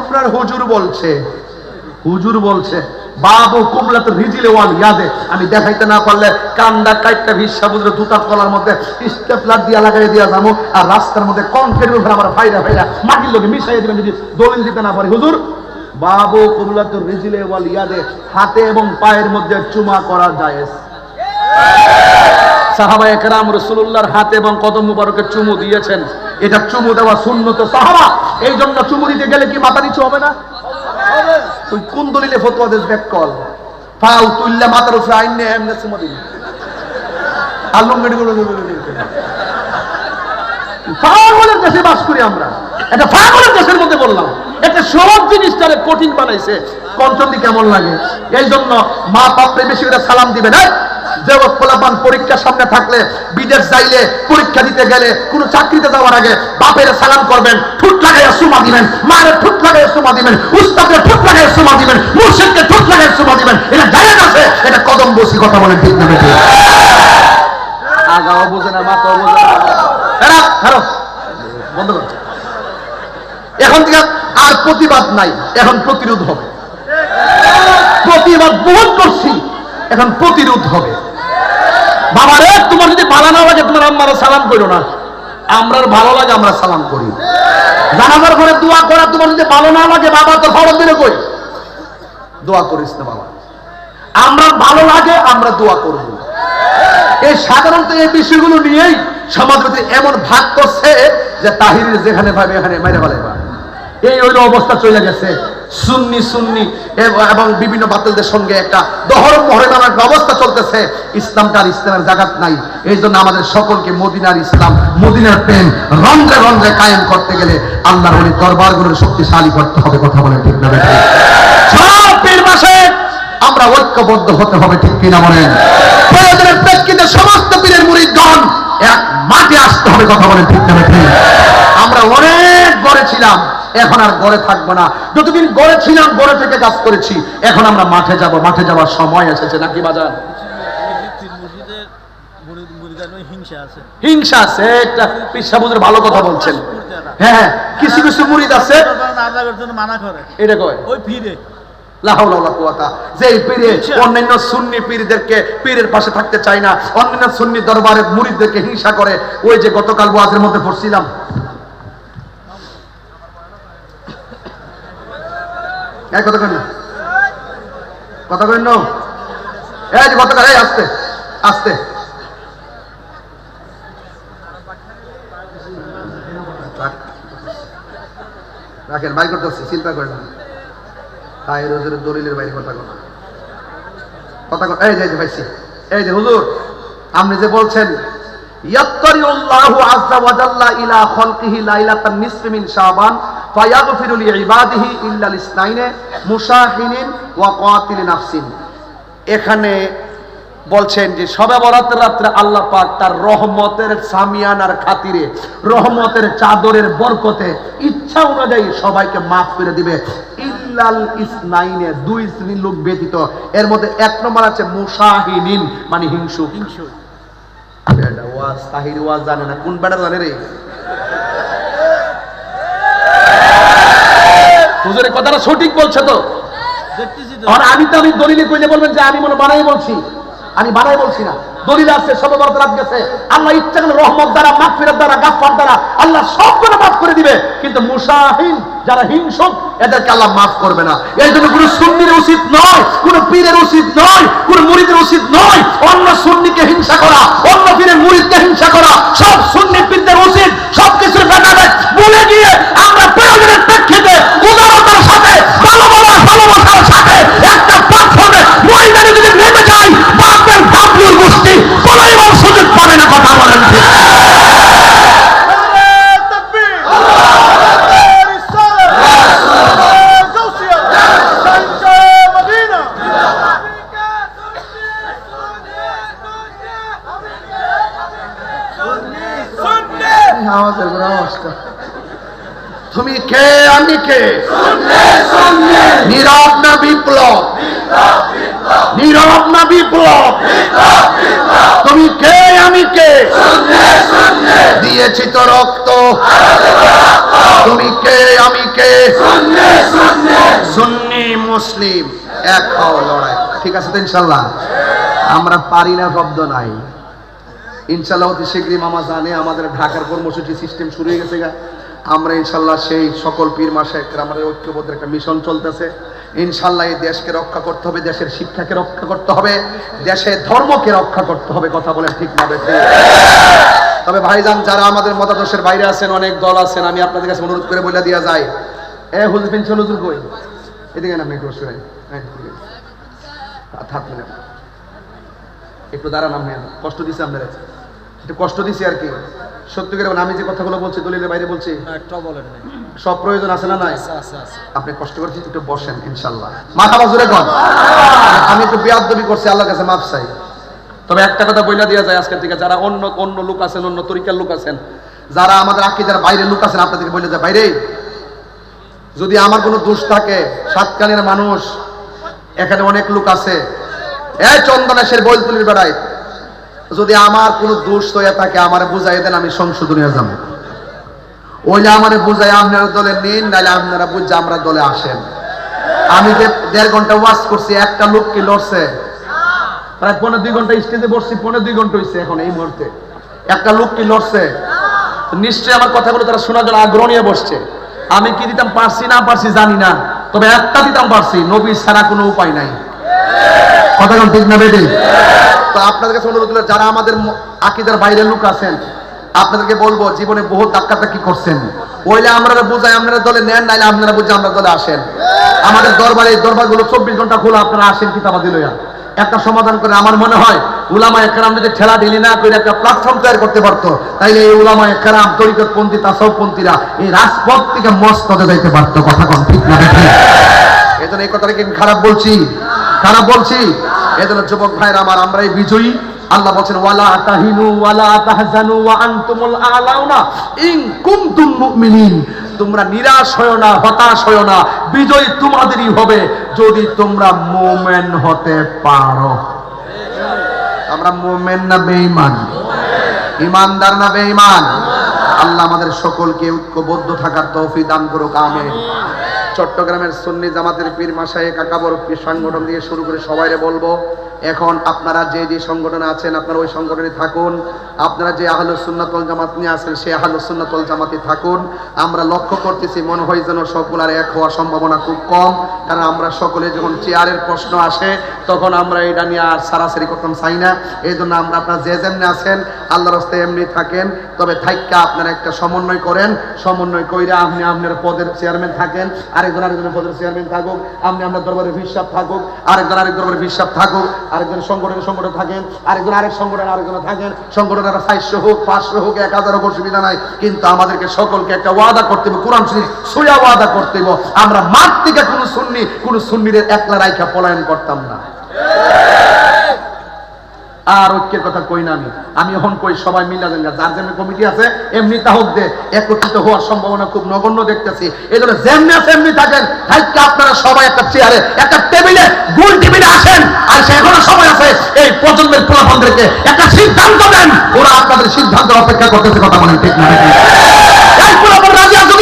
আপনার হুজুর বলছে হুজুর বলছে, বাবু কুমলা তো রিজিলে ওয়াল ইয়াদে, আমি দেখাইতে না পারলে কান্দা কাইটটা ভিসা বুঝলে দুটার তলার মধ্যে স্টেপলার দিয়া লাগাই দিয়া যাব আর রাস্তার মধ্যে কনক্রিট উপরে আমার ভাইরা ভাইরা মাটির লোকে মিশাই দিবেন যদি দলিল দিতে না পারি। হুজুর, বাবু কুমলা তো রিজিলে ওয়াল ইয়াদে, হাতে এবং পায়ের মধ্যে চুমা করা যায় সাহাবা একরাম রসুল্লাহর হাতে এবং কদম মুবারকে চুমু দিয়েছেন। এটা চুমু দেওয়া শূন্য তো সাহাবা। এই জন্য চুমু দিতে গেলে কি মাথা নিচু হবে না? তুই কোন দলিলে ফতোয়া দেশ ব্যাক কল। ফাউ, তুইল্লা মাথার উপরে আইন নে এমনে চুমু দিবি আলম গড়ি গড়ি গড়ি গড়ি গড়ি। পাগলের দেশে বাস করি আমরা। পাগলের দেশের মধ্যে বললাম। একটা সহজ জিনিসটারে কঠিন বানাইছে। পঞ্চমদি কেমন লাগে? এই জন্য মা বাপরে বেশি করে সালাম দিবে না যে পোলাপান পরীক্ষার সামনে থাকলে, বিদেশ যাইলে পরীক্ষা দিতে গেলে, কোনো চাকরিতে যাওয়ার আগে বাপের সালাম করবেন, ঠুট লাগাইয়া সুমা দিবেন, মায়ের ঠুট লাগাইয়া সুমা দিবেন, উস্তাদের ঠুট লাগাইয়া সুমা দিবেন মুর্শিদকে ঠুট লাগাইয়া সুমা দিবেন, এটা জায়েজ আছে, এটা কদম বসি কথা বলেন ঠিক না কর। এখন থেকে আর প্রতিবাদ নাই, এখন প্রতিরোধ হবে। প্রতিবাদ বহুত করছি, এখন প্রতিরোধ হবে। বাবা রে, তোমার যদি ভালো না লাগে, তোমার আম্মারা সালাম করো না। আমরা ভালো লাগে, আমরা সালাম করি। জানাজার ঘরে দোয়া করা, তোমার যদি ভালো না লাগে, বাবা তো ফরজ দিলে কই? দোয়া করিস না বাবা। আমরা ভালো লাগে, আমরা দোয়া করব। এই সাধারণত এই বিষয়গুলো নিয়েই সমাজ মধ্যে এমন ভাগ করছে যে তাহিরের যেখানে পাবে এখানে মেরে ফেলাইবা। এই ওই অবস্থা চলে গেছে। সুন্নি সুন্নি এব- বিভিন্ন বাতিলদের সঙ্গে একটা দহর মহরে নামে একটা চলতেছে। ইসলামটা আর ইসলামের জাগাত নাই। এই জন্য আমাদের সকলকে মদিনার ইসলাম, মদিনার প্রেম রন্ধ্রে রন্ধ্রে কায়েম করতে গেলে আল্লাহর ওই দরবারগুলোর শক্তিশালী করতে হবে কথা বলে ঠিক না আমরা ঐক্যবদ্ধ হতে হবে ঠিক কিনা বলেন? প্রয়োজনের প্রেক্ষিতে সমস্ত পীরের মুরিদগণ এক মাঠে আসতে হবে কথা বলেন ঠিক না আমরা অনেক ছিলাম এখন আর গড়ে থাকব না। যতদিন গড়ে ছিলাম গড়ে থেকে কাজ করেছি এখন আমরা মাঠে যাব মাঠে যাওয়ার সময় এসেছে নাকি বাজার? তিন মসজিদের মুরিদ- মুরিদানো হিংসা আছে একটা পিসাবুদের ভালো কথা বলছেন। হ্যাঁ হ্যাঁ কিছু কিছু মুরিদ আছে। আল্লাহর জন্য করে এটা কয় ওই ফিরে যে অন্যান্য সুন্নি পীরদেরকে পীরের পাশে থাকতে চায় না অন্যান্য সুন্নি দরবারের মুরিদদেরকে হিংসা করে। ওই যে গতকাল ওয়াজের মধ্যে পড়ছিলাম রাখেন বাই করতেছি চিন্তা করেন তাই রোজের দলিলের বাইরে কথা কথা কথা এই যে ভাইসি এই যে, হুজুর, আপনি যে বলছেন, ইয়াত্তারিউল্লাহু আযজা ওয়া জাল্লা ইলা খালকিহি লাইলাতান মিন শাবান ফায়াগফিরু লিইবাদিহি ইল্লা লিসনাইনে মুশাহিনিন ওয়া কাতিল নাফসিন। এখানে বলছেন যে, সবে বরাতের রাত্রে আল্লাহ পাক তার রহমতের সামিয়ানার খাতিরে, রহমতের চাদরের বরকতে ইচ্ছা অনুযায়ী সবাইকে মাফ করে দিবে। ইল্লাল ইসনাইনে, দুই শ্রেণির লোক ব্যতীত। এর মধ্যে এক নম্বর আছে মুসাহিনিন মানে হিংসু হিংসু ওয়াজ, তাহির ওয়াজ জানে না, কোন বেটা জানে রে? হুজুরের কথাটা সঠিক বলছে তো। আর আমি তো আমি দলিলে কইলে বলবেন যে আমি মনে বানাই বলছি। আমি বানাই বলছি না। দলিল আছে সব বরকরাত গেছে। আল্লাহ ইচ্ছা করলে রহমত দ্বারা মাগফিরাত দ্বারা গাফফার দ্বারা আল্লাহ সব করে মাফ করে দিবে। কিন্তু মুসাহিন যারা হিংসক এদেরকে আল্লাহ মাফ করবে না। এই জন্য কোনো সুন্নির উচিত নয় কোনো পীরের উচিত নয় কোনো মুরিদের উচিত নয় অন্য সুন্নিকে হিংসা করা অন্য পীরের মুরিদকে হিংসা করা। সব সুন্নি পীরদের উচিত সব কিছুর ব্যাপারে তুমি কে, আমি কে? নীরব না বিপ্লব? নীরব না বিপ্লব? তুমি কে, আমি কে? দিয়েছি তো রক্ত। তুমি কে, আমি কে? সুন্নি মুসলিম, এক হও লড়াই। ঠিক আছে ইনশাল্লাহ? আমরা পারি না শব্দ নাই। ইনশাল্লাহ অতি শীঘ্রই মামা জানে আমাদের ঢাকার কর্মসূচি সিস্টেম শুরু হয়ে গেছে গা। আমরা ইনশাল্লাহ সেই সকল পীর মাসে আমাদের ঐক্যবদ্ধ একটা মিশন চলতেছে। ইনশাল্লাহ এই দেশকে রক্ষা করতে হবে, দেশের শিক্ষাকে রক্ষা করতে হবে দেশের ধর্মকে রক্ষা করতে হবে, কথা বলে ঠিক না তবে ভাইজান, যারা আমাদের মতাদর্শের বাইরে আছেন, অনেক দল আছেন, আমি আপনাদের কাছে অনুরোধ করে বলে দেওয়া যায় এ হুজুর পেনশন হুজুর এদিকে না হাত মিলান। একটু দাঁড়ান আপনি, কষ্ট দিছে আপনারা। একটু কষ্ট দিছি আর কি। সত্যি করে আমি যে কথাগুলো বলছি দলিলের বাইরে বলছি নাই। সব প্রয়োজন আছে না নাই? আপনি কষ্ট করে একটু বসেন ইনশাল্লাহ মাথা বাজুরে কন। আমি একটু বেয়াদবি করছি আল্লাহর কাছে মাফ চাই। তবে একটা কথা বইলা দেওয়া যায় আজকের থেকে যারা অন্য অন্য লোক আছেন অন্য তরিকার লোক আছেন যারা আমাদের আকিদার বাইরের লোক আছেন আপনাদেরকে বলে যায় বাইরে যদি আমার কোনো দোষ থাকে সাতকানের মানুষ এখানে অনেক লোক আছে। এই চন্দনেশের বৈলতুলির বেড়ায় যদি আমার কোনো দোষ হয়ে থাকে, আমার বুঝাই দেন, আমি সংশোধনীয় যাব। ওইলে আমারে বুঝাই আপনারা দলে নিন নাহলে আপনারা বুঝে আমরা দলে আসেন। আমি যে দেড় ঘণ্টা ওয়াজ করছি, একটা লোক কি লড়ছে? প্রায় পনেরো দুই ঘণ্টা স্টেজে বসছি পনেরো দুই ঘণ্টা হয়েছে এখন এই মুহূর্তে। একটা লোক কি লড়ছে? নিশ্চয়ই আমার কথাগুলো তারা শোনার জন্য আগ্রহ নিয়ে বসছে। আমি কি দিতাম পারছি না পারছি জানি না, তবে একটা দিতাম পারছি নবী ছাড়া কোনো উপায় নাই। কথা ঠিক না বেটি তো আপনাদের কাছে অনুরোধ হলো, যারা আমাদের আকিদার বাইরের লোক আছেন, আপনাদেরকে বলব, জীবনে বহু ধাক্কাটা কি করছেন? ওইলে আমরা বুঝাই, আপনারা দলে নেন, নাইলে আপনারা বুঝে আমরা দলে আসেন। আমাদের দরবারে দরবারগুলো চব্বিশ ঘণ্টা খোলা, আপনারা আসেন কিতাবাদি লইয়া। একটা সমাধান করে, আমার মনে হয় উলামা একরাম যদি ঠেলা ঢিলি না করে একটা প্ল্যাটফর্ম তৈরি করতে পারতো, তাইলে এই উলামা একরাম তরিকতপন্থী তাসবপন্থীরা এই রাজপথ থেকে মস্তদে যাইতে পারতো, কথা কোন ঠিক না এই জন্য এই কথাটা কি আমি খারাপ বলছি। খারাপ বলছি? জন্য যুবক ভাইরা আমার, আমরাই বিজয়ী। আল্লাহ বলছেন, ওয়ালা তাহিনু, ওয়ালা তাহজানু, ওয়া আনতুমুল আলাউনা ইন কুনতুম মুমিনিন। তোমরা নিরাশ হয় না, হতাশ হয় না, বিজয় তোমাদেরই হবে যদি তোমরা মুমিন হতে পারো। আমরা মুমিন না বেঈমান? ইমানদার না বেঈমান? আল্লাহ আমাদের সকলকে ঐক্যবদ্ধ থাকার তৌফিক দান করুক, আমিন। চট্টগ্রামের সুন্নি জামাতের পীর মাসায়ে কাকাবর সংগঠন দিয়ে শুরু করে সবাইরে বলব এখন আপনারা যে যে সংগঠনে আছেন, আপনারা ওই সংগঠনে থাকুন। আপনারা যে আহলুস সুন্নাতল জামাত নিয়ে আছেন, সেই আহলুস সুন্নাতল জামাতে থাকুন। আমরা লক্ষ্য করতেছি মনে হয় যেন সবগুলার এক হওয়ার সম্ভাবনা খুব কম। কারণ আমরা সকলে যখন চেয়ারের প্রশ্ন আসে, তখন আমরা এটা নিয়ে আর সারাসারি করতাম, চাই না। এই জন্য আমরা আপনারা যে যেমনি আছেন, আল্লাহর রাস্তায় এমনি থাকেন। তবে থাইকা আপনারা একটা সমন্বয় করেন। সমন্বয় কইরা আপনি আপনার পদের চেয়ারম্যান থাকেন। আরেকজন আরেকজনের পদের চেয়ারম্যান থাকুক। আপনি আপনার দরবারের হিসাব থাকুক। আরেকজন আরেক দরবারের হিসাব থাকুক। আরেকজন সংগঠনের সংগঠন থাকেন, আরেকজন আরেক সংগঠন আরেকজন থাকেন, সংগঠনের চারশো হোক পাঁচশো হোক, এক হাজার হোক, অসুবিধা নাই। কিন্তু আমাদেরকে সকলকে একটা ওয়াদা করতে হবে, কোরআন শরীফ সোয়া ওয়াদা করতে হবে। আমরা মাঠ থেকে কোনো সুন্নি, কোনো সুন্নিদের একলা রাইখা পলায়ন করতাম না। আর ঐক্যের কথা কই না আমি? আমি এখন কই সবাই মিলা দেন যার যেমনি কমিটি আছে, এমনি তাহক দে। একত্রিত হওয়ার সম্ভাবনা খুব নগণ্য দেখতেছি। এই জন্য যেমনি আছে, এমনি থাকেন। থাকতে আপনারা সবাই একটা চেয়ারে একটা টেবিলে গোল টেবিলে আসেন। আর সে এখনও সময় আছে, এই প্রজন্মের পোলাপনদেরকে একটা সিদ্ধান্ত দেন। ওরা আপনাদের সিদ্ধান্ত অপেক্ষা করতেছে, কথা বলেন ঠিক না এই পোলাপন রাজি আছো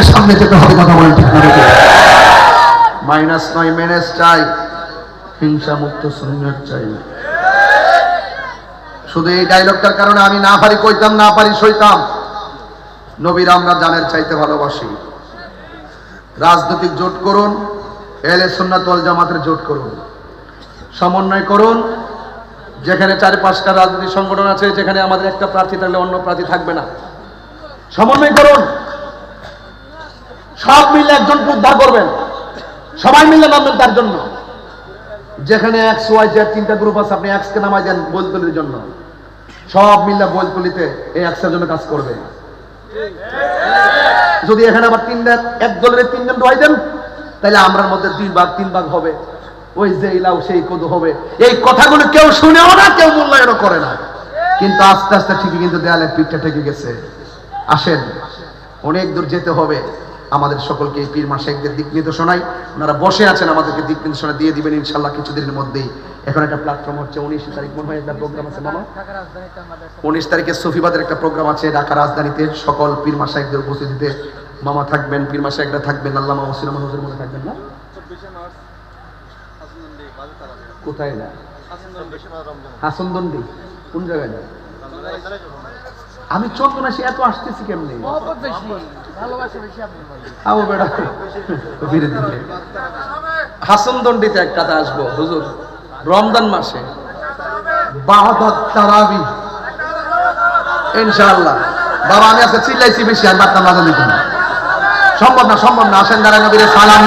ঐক্যবদ্ধ সামনে যেতে হবে, কথা বলেন ঠিক না মাইনাস নয় ম্যানেজ চাই। হিংসা মুক্ত সুন্নত চাই। শুধু এই ডায়লগটার কারণে আমি না পারি কইতাম, না পারি সইতাম। নবীর আমরা জানের চাইতে ভালোবাসি। রাজনৈতিক জোট করুন, এলে সুন্নাতল জামাতের জোট করুন। সমন্বয় করুন, যেখানে চার পাঁচটা রাজনৈতিক সংগঠন আছে, যেখানে আমাদের একটা প্রার্থী থাকলে অন্য প্রার্থী থাকবে না। সমন্বয় করুন। সব মিলে একজনকে উদ্ধার করবেন। সবাই মিলে নামবেন তার জন্য। যেখানে এক্স ওয়াই জেড তিনটা গ্রুপ আছে, আপনি এক্স কে নামাই দেন বলতলির জন্য। সব মিলে বলতলিতে এই এক্সের জন্য কাজ করবে। যদি এখানে আবার তিনটা এক দলের তিনজন দোয়াই দেন, তাহলে আমরার মধ্যে দুই ভাগ, তিন ভাগ হবে। ওই যে ইলাও সেই কদু হবে। এই কথাগুলো কেউ শুনেও না, কেউ মূল্যায়নও করে না। কিন্তু আস্তে আস্তে ঠিকই কিন্তু দেয়ালে পিঠটা ঠেকে গেছে। আসেন, অনেক দূর যেতে হবে। আমাদের সকলকে পীর মাসাইকদের দিক নির্দেশনায় ওনারা বসে আছেন, আমাদেরকে দিক নির্দেশনা দিয়ে দিবেন ইনশাল্লাহ কিছুদিনের মধ্যেই। এখন একটা প্ল্যাটফর্ম হচ্ছে উনিশ তারিখ, মনে হয় একটা প্রোগ্রাম আছে, মামা? উনিশ তারিখে সফিবাদের একটা প্রোগ্রাম আছে ঢাকা রাজধানীতে, সকল পীর মাসাইকদের উপস্থিতিতে। মামা থাকবেন, পীর মাসাইকরা থাকবেন, আল্লামা ওসিনা হুজুর মধ্যে থাকবেন না? কোথায় না? হাসনদন্ডি কোন জায়গায় না? আমি চন্দনা সে এত আসতেছি কেমনে? আবু ফিরে দিলে হাসনদন্ডিতে একটাতে আসব হুজুর। রমজান মাসে। তারাবি। ইনশাআল্লাহ। বাবা, আমি আজকে চিল্লাইছি বেশি, আর বার্তা মাজা দিত না সম্ভব না সম্ভব না। আসেন যারা নবীরে নবী সালাম।